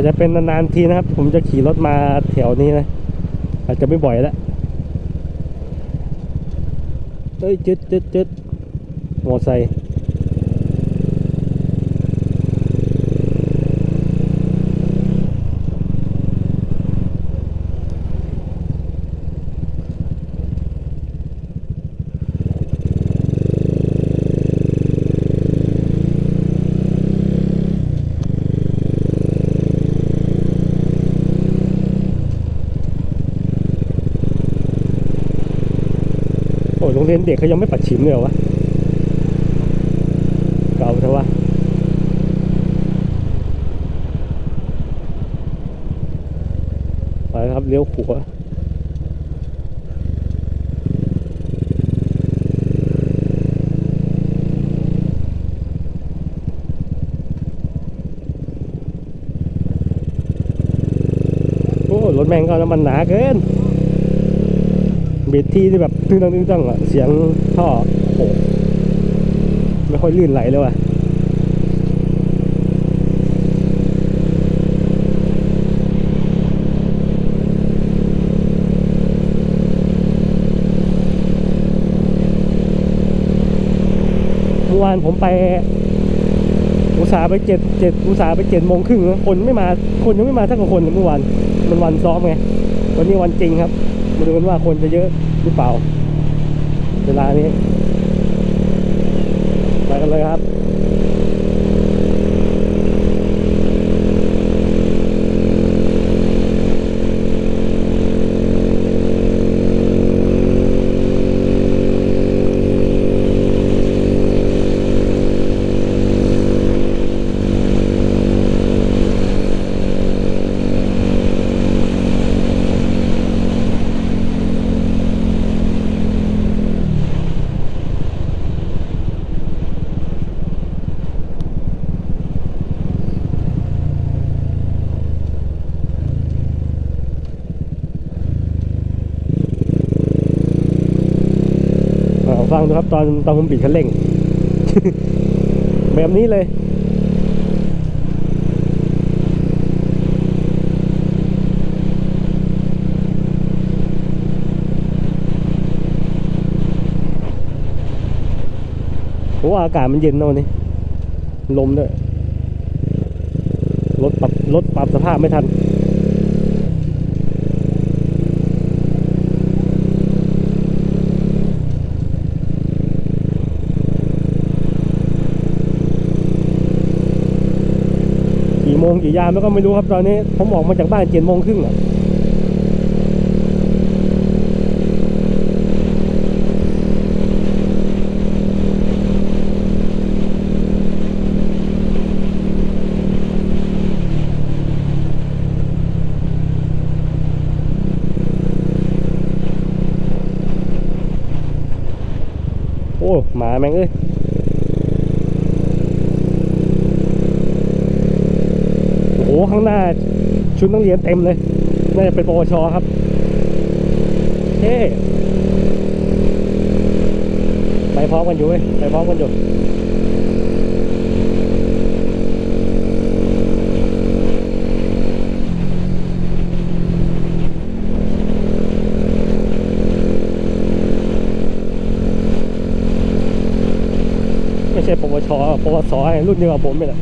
อาจจะเป็นนานๆทีนะครับ ผมจะขี่รถมาแถวนี้นะ อาจจะไม่บ่อยแล้วเฮ้ย จึดจึดจึดมอไซค์ เรียนเด็กเขายังไม่ปัดชิมเลยวะเก่าเถอะวะไปครับเลี้ยวขวาโอ้รถแม่งก็น้ำมันหนาเกิน บีดที่ที่แบบตึ้งตังตึ้งตังอะเสียงท่อโหไม่ค่อยลื่นไหลเลยว่ะเมื่อวานผมไปอุตสาห์ไปเจ็ดเจ็ดอุตสาห์ไปเจ็ดโมงครึ่งคนไม่มาคนยังไม่มาสักคนเลยเมื่อวานมันวันซ้อมไงวันนี้วันจริงครับ มาดูกันว่าคนจะเยอะหรือเปล่า เวลานี้ ไปกันเลยครับ ฟังดูครับตอนตอนผมบิดคันเร่ง แบบนี้เลยโอ้อากาศมันเย็นเนอะวันนี้ ลมด้วยรถปรับรถปรับสภาพไม่ทัน กี่โมงกี่ ยามแล้วก็ไม่รู้ครับตอนนี้ผมออกมาจากบ้านเจ็ดโมงครึ่งอะ โอ้หมาแม่งเอ้ย โอ้โห ข้างหน้าชุดนักเรียนเต็มเลย น่าจะเป็นปวชครับเฮ้ไปพร้อมกันอยู่เว้ยไปพร้อมกันอยู่ไม่ใช่ปวชปวสรุ่นเดียวกับผมนี่แหละ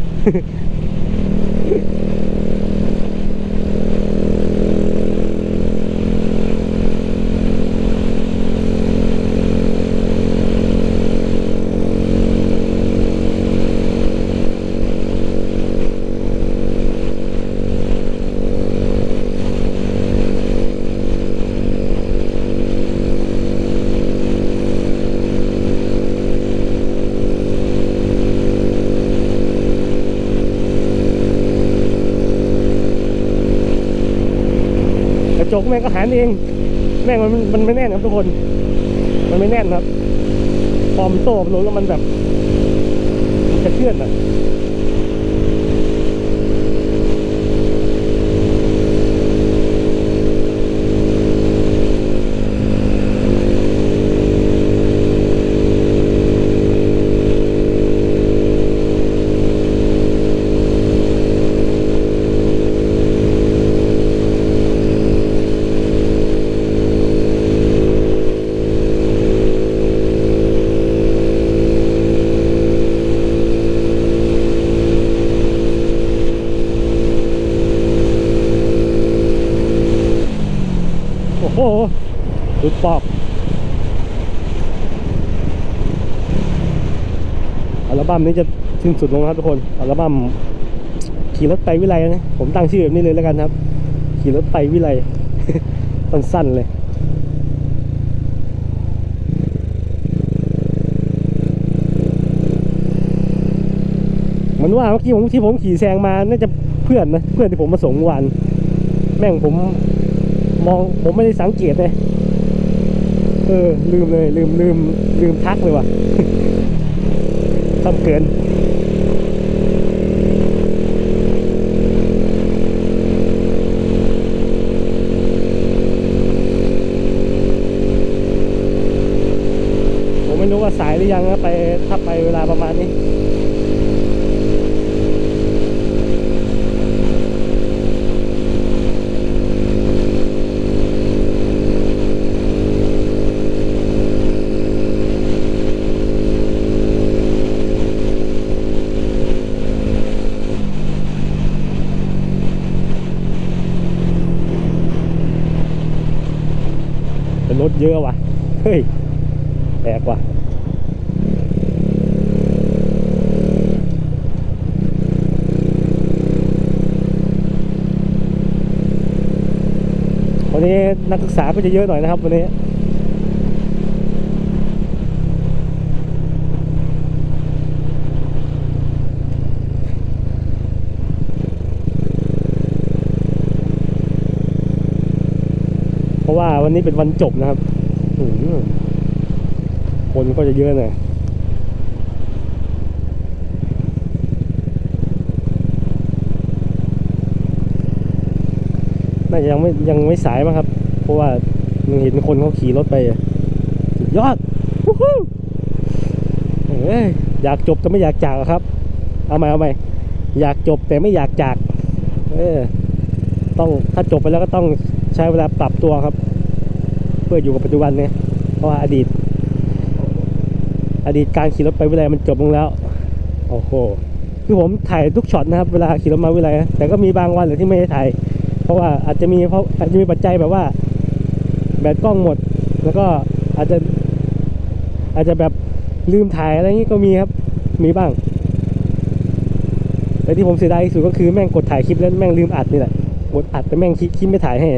ระจกแม่งก็หันเอง แม่งมันมันไม่แน่นครับทุกคน มันไม่แน่นครับ พอมันโตมันลงแล้วมันแบบ มันจะเคลื่อนอะ อ้โหดุดปอกอัลบั้มนี้จะสิ้นสุดลงครับทุกคนอัลบั้มขี่รถไปวิไลนะผมตั้งชื่อแบบนี้เลยแล้วกันครับ ขี่รถไปวิไลสั้นๆเลยมันว่าเมื่อกี้ผมที่ผมขี่แซงมาน่าจะเพื่อนนะเพื่อนที่ผมมาส่งวานแม่งผม มองผมไม่ได้สังเกตเลยเออ ลืมเลย ลืมลืมลืมทักเลยว่ะทำเกินผมไม่รู้ว่าสายหรือยังนะไปถ้าไปเวลาประมาณนี้ เป็นรถเยอะว่ะ เฮ้ยแปลกว่ะวันนี้นักศึกษาก็จะเยอะหน่อยนะครับวันนี้ เพราะว่าวั นี้เป็นวันจบนะครับอืมคนก็จะเยอะหน่อยน่าจะยังไม่ยังไม่สายมั้งครับ เพราะว่ายังเห็นคนเขาขี่รถไปสุดยอดอ้ยอยากจบแต่ไม่อยากจากครับ เอาใหม่เอาใหม่อยากจบแต่ไม่อยากจาก เออ ต้องถ้าจบไปแล้วก็ต้องใช้เวลาปรับตัวครับ เพื่ออยู่กับปัจจุบันเนี่ยเพราะว่าอดีต อดีตการขี่รถไปวิไลมันจบลงแล้ว โอ้โหคือผมถ่ายทุกช็อตนะครับเวลาขี่รถมาวิไลแต่ก็มีบางวันแหละที่ไม่ได้ถ่าย เพราะว่าอาจจะมีเพราะอาจจะมีปัจจัยแบบว่า แบตกล้องหมด แล้วก็อาจจะอาจจะแบบลืมถ่ายอะไรอย่างนี้ก็มีครับ มีบ้าง แต่ที่ผมเสียดายที่สุดก็คือแม่งกดถ่ายคลิปแล้วแม่งลืมอัดนี่แหละกดอัดแต่แม่งคลิปคลิปไม่ถ่ายให้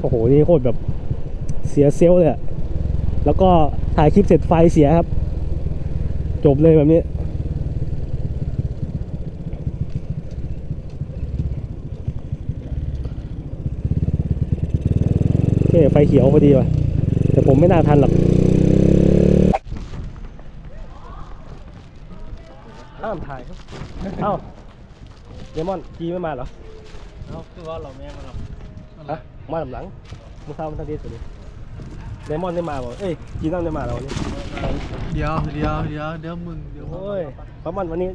โอ้โหนี่โคตรแบบ เสียเซลล์เลยอะแล้วก็ถ่ายคลิปเสร็จไฟเสียครับ จบเลยแบบนี้โอเคไฟเขียวพอดีว่ะ แต่ผมไม่น่าทันหรอกห้ามถ่ายครับ เอ้าเดมอนกีไม่มาเหรอ เอาคือว่าเราแม่งมันหรอกฮะมาลำหลังมึงเข้ามาทันทีสุดเลยเดมอนได้มาบอกเอ้ยจีนอนได้มาแล้ววันเดี๋ยวเดี๋ยวเดี๋ยวเดี๋ยวมึงเดี๋ยวโอ้ยพระมันวันนี้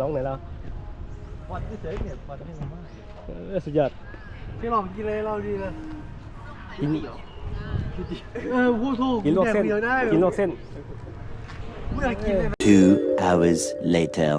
ร้องไหนเราวันที่เฉยเนี่ยวันที่มาเออสุดยอดพี่หลองกินเลยเราดีเลยกินเออพูดถูกกินลวกเส้นกินลวกเส้นเม่อกินเลย Two hours later